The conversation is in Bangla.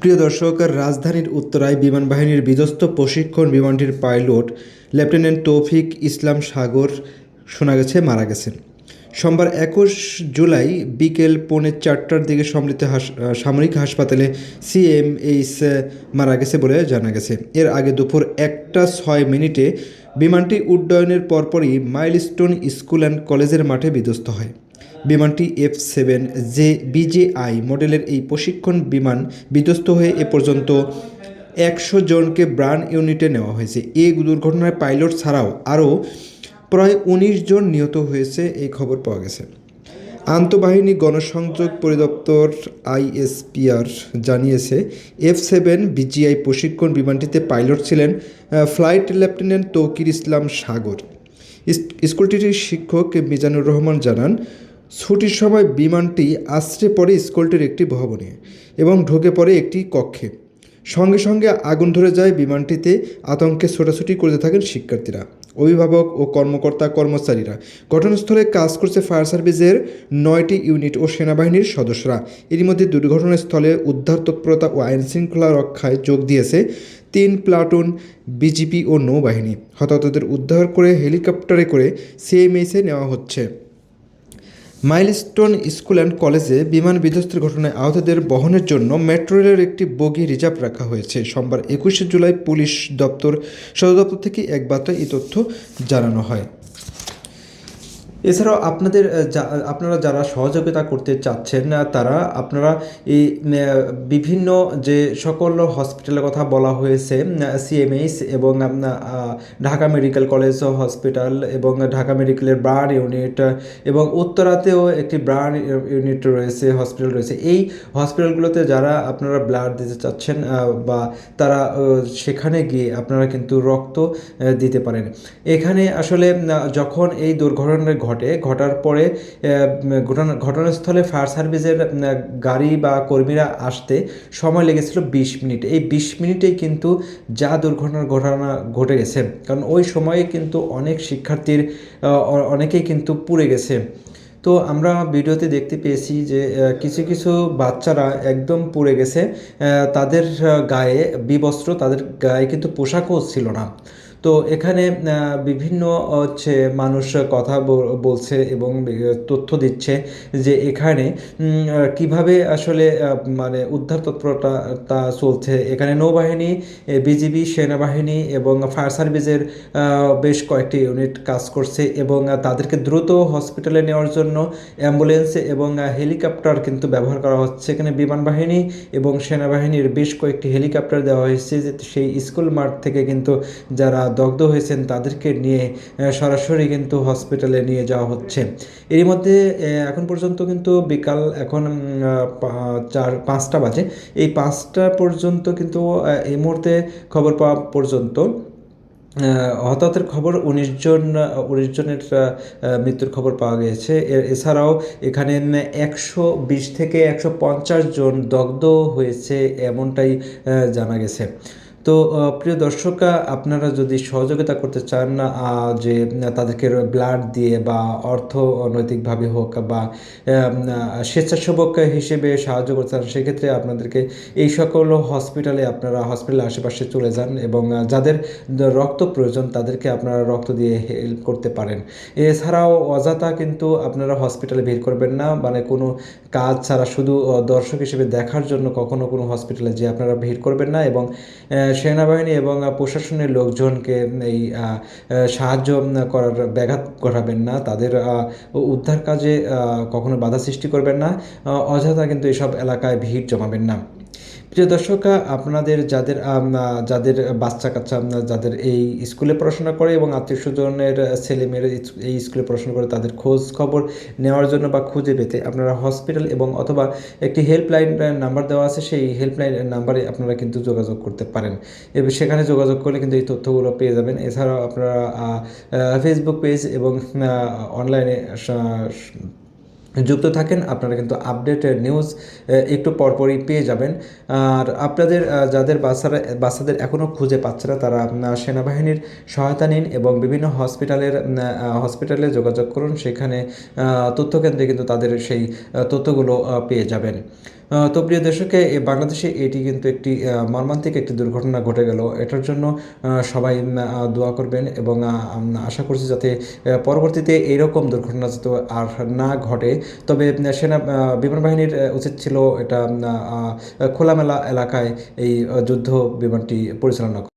প্রিয় দর্শক, রাজধানীর উত্তরায় বিমান বাহিনীর বিধ্বস্ত প্রশিক্ষণ বিমানটির পাইলট, লেফটেন্যান্ট তৌফিক ইসলাম সাগর শোনা গেছে, মারা গেছেন। সোমবার একুশ জুলাই বিকেল পৌনে চারটার দিকে সম্মিলিত সামরিক হাসপাতালে সিএমএইচ মারা গেছে বলে জানা গেছে। এর আগে দুপুর একটা ছয় মিনিটে বিমানটি উড্ডয়নের পরপরই মাইলস্টোন স্কুল অ্যান্ড কলেজের মাঠে বিধ্বস্ত হয়। বিমানটি এফ সেভেন জে বিজেআই মডেলের এই প্রশিক্ষণ বিমান বিধ্বস্ত হয়ে এ পর্যন্ত একশো জনকে ব্রান ইউনিটে নেওয়া হয়েছে। এই দুর্ঘটনায় পাইলট ছাড়াও আরও প্রায় উনিশ জন নিহত হয়েছে এই খবর পাওয়া গেছে। আন্তঃবাহিনী গণসংযোগ পরিদপ্তর আইএসপিআর জানিয়েছে, এফ সেভেন বিজিআই প্রশিক্ষণ বিমানটিতে পাইলট ছিলেন ফ্লাইট লেফটেন্যান্ট তৌকির ইসলাম সাগর। স্কুলটির শিক্ষক মিজানুর রহমান জানান ছুটির সময় বিমানটি আশ্রে পড়ে স্কুলটির একটি ভবনে এবং ঢুকে পড়ে একটি কক্ষে। সঙ্গে সঙ্গে আগুন ধরে যায় বিমানটিতে, আতঙ্কে ছোটাছুটি করতে থাকেন শিক্ষার্থীরা। অভিভাবক ও কর্মকর্তা কর্মচারীরা ঘটনাস্থলে কাজ করছে ফায়ার সার্ভিসের নয়টি ইউনিট ও সেনাবাহিনীর সদস্যরা। এরই মধ্যে দুর্ঘটনাস্থলে উদ্ধার তৎপরতা ও আইন শৃঙ্খলা রক্ষায় যোগ দিয়েছে তিন প্লাটুন বিজিপি ও নৌবাহিনী। হতাহতদের উদ্ধার করে হেলিকপ্টারে করে সিএমএসে নেওয়া হচ্ছে। মাইলস্টোন স্কুল অ্যান্ড কলেজে বিমান বিধ্বস্তের ঘটনায় আহতদের বহনের জন্য মেট্রো রেলের একটি বগি রিজার্ভ রাখা হয়েছে। সোমবার একুশে জুলাই পুলিশ দপ্তর সদর দপ্তর থেকে এক বার্তায় এই তথ্য জানানো হয়। এছাড়াও আপনাদের আপনারা যারা সহযোগিতা করতে চাচ্ছেন তারা আপনারা এই বিভিন্ন যে সকল হসপিটালের কথা বলা হয়েছে সিএমএইচ এবং ঢাকা মেডিকেল কলেজ হসপিটাল এবং ঢাকা মেডিকেলের ব্রাড ইউনিট এবং উত্তরাতেও একটি ব্রাড ইউনিট রয়েছে, হসপিটাল রয়েছে। এই হসপিটালগুলোতে যারা আপনারা ব্লাড দিতে চাচ্ছেন বা তারা সেখানে গিয়ে আপনারা কিন্তু রক্ত দিতে পারেন। এখানে আসলে যখন এই দুর্ঘটনা ঘটে ঘটার পরে ঘটনা, ঘটনাস্থলে ফায়ার সার্ভিসের গাড়ি বা কর্মীরা আসতে সময় লেগেছিল বিশ মিনিট। এই বিশ মিনিটেই কিন্তু যা দুর্ঘটনার ঘটনা ঘটে গেছে। কারণ ওই সময়ে কিন্তু অনেক শিক্ষার্থীর অনেকেই কিন্তু পুড়ে গেছে। তো আমরা ভিডিওতে দেখতে পেয়েছি যে কিছু কিছু বাচ্চারা একদম পুড়ে গেছে। তাদের গায়ে বিবস্ত্র, তাদের গায়ে কিন্তু পোশাকও ছিল না। তো এখানে বিভিন্ন হচ্ছে মানুষ কথা বলছে এবং তথ্য দিচ্ছে যে এখানে কীভাবে আসলে মানে উদ্ধার তৎপরতা, তা চলছে। এখানে নৌবাহিনী বিজিবি, সেনাবাহিনী এবং ফায়ার সার্ভিসের বেশ কয়েকটি ইউনিট কাজ করছে এবং তাদেরকে দ্রুত হসপিটালে নেওয়ার জন্য অ্যাম্বুলেন্স এবং হেলিকপ্টার কিন্তু ব্যবহার করা হচ্ছে। এখানে বিমান বাহিনী এবং সেনাবাহিনীর বেশ কয়েকটি হেলিকপ্টার দেওয়া হয়েছে যে, সেই স্কুল মাঠ থেকে কিন্তু যারা দগ্ধ হয়েছেন, তাদেরকে নিয়ে সরাসরি কিন্তু হসপিটালে নিয়ে যাওয়া হচ্ছে। এরই মধ্যে এখন পর্যন্ত কিন্তু বিকাল এখন চার, পাঁচটা বাজে। এই পাঁচটা পর্যন্ত কিন্তু এই মুহূর্তে খবর পাওয়া পর্যন্ত হতাহতের খবর উনিশ জন উনিশ জনের মৃত্যুর খবর পাওয়া গেছে এছাড়াও এখানে একশো বিশ থেকে একশো পঞ্চাশ জন দগ্ধ হয়েছে, এমনটাই জানা গেছে। তো প্রিয় দর্শকরা আপনারা যদি সহযোগিতা করতে চান না যে তাদেরকে ব্লাড দিয়ে বা অর্থ নৈতিকভাবে হোক বা স্বেচ্ছাসেবক হিসেবে সাহায্য করতে চান, সেক্ষেত্রে আপনাদেরকে এই সকল হসপিটালে আপনারা, হসপিটালের আশেপাশে চলে যান এবং যাদের রক্ত প্রয়োজন তাদেরকে আপনারা রক্ত দিয়ে হেল্প করতে পারেন। এছাড়াও অযথা কিন্তু আপনারা হসপিটালে ভিড় করবেন না মানে কোনো কাজ ছাড়া শুধু দর্শক হিসেবে দেখার জন্য কখনো কোনো হসপিটালে যে আপনারা ভিড় করবেন না এবং সেনাবাহিনী এবং প্রশাসনের লোকজনকে এই সাহায্য করার ব্যাঘাত ঘটাবেন না। তাদের উদ্ধার কাজে কখনো বাধা সৃষ্টি করবেন না। অযথা কিন্তু এসব এলাকায় ভিড় জমাবেন না। প্রিয় দর্শক, আপনাদের যাদের যাদের বাচ্চা কাচ্চা যাদের এই স্কুলে পড়াশোনা করে এবং আত্মীয় স্বজনের ছেলেমেয়েরা এই স্কুলে পড়াশোনা করে তাদের খোঁজ খবর নেওয়ার জন্য বা খুঁজে পেতে আপনারা হসপিটাল এবং অথবা একটি হেল্পলাইন নাম্বার দেওয়া আছে, সেই হেল্পলাইন নাম্বারে আপনারা কিন্তু যোগাযোগ করতে পারেন। এবং সেখানে যোগাযোগ করলে কিন্তু এই তথ্যগুলো পেয়ে যাবেন। এছাড়াও আপনারা ফেসবুক পেজ এবং অনলাইনে যুক্ত থাকেন, আপনারা কিন্তু আপডেটেড নিউজ একটু পরপরই পেয়ে যাবেন। আর আপনাদের যাদের বাচ্চারা, বাচ্চাদের এখনও খুঁজে পাচ্ছে না, তারা সেনাবাহিনীর সহায়তা নিন এবং বিভিন্ন হসপিটালের হসপিটালে যোগাযোগ করুন। সেখানে তথ্যকেন্দ্রে কিন্তু তাদের সেই তথ্যগুলো পেয়ে যাবেন। তো প্রিয় দর্শকে বাংলাদেশে এটি কিন্তু একটি মর্মান্তিক একটি দুর্ঘটনা ঘটে গেল। এটার জন্য সবাই দোয়া করবেন এবং আশা করছি যাতে পরবর্তীতে এইরকম দুর্ঘটনা যাতে আর না ঘটে। তবে সেনা বিমান বাহিনীর উচিত ছিল এটা খোলামেলা এলাকায় এই যুদ্ধ বিমানটি পরিচালনা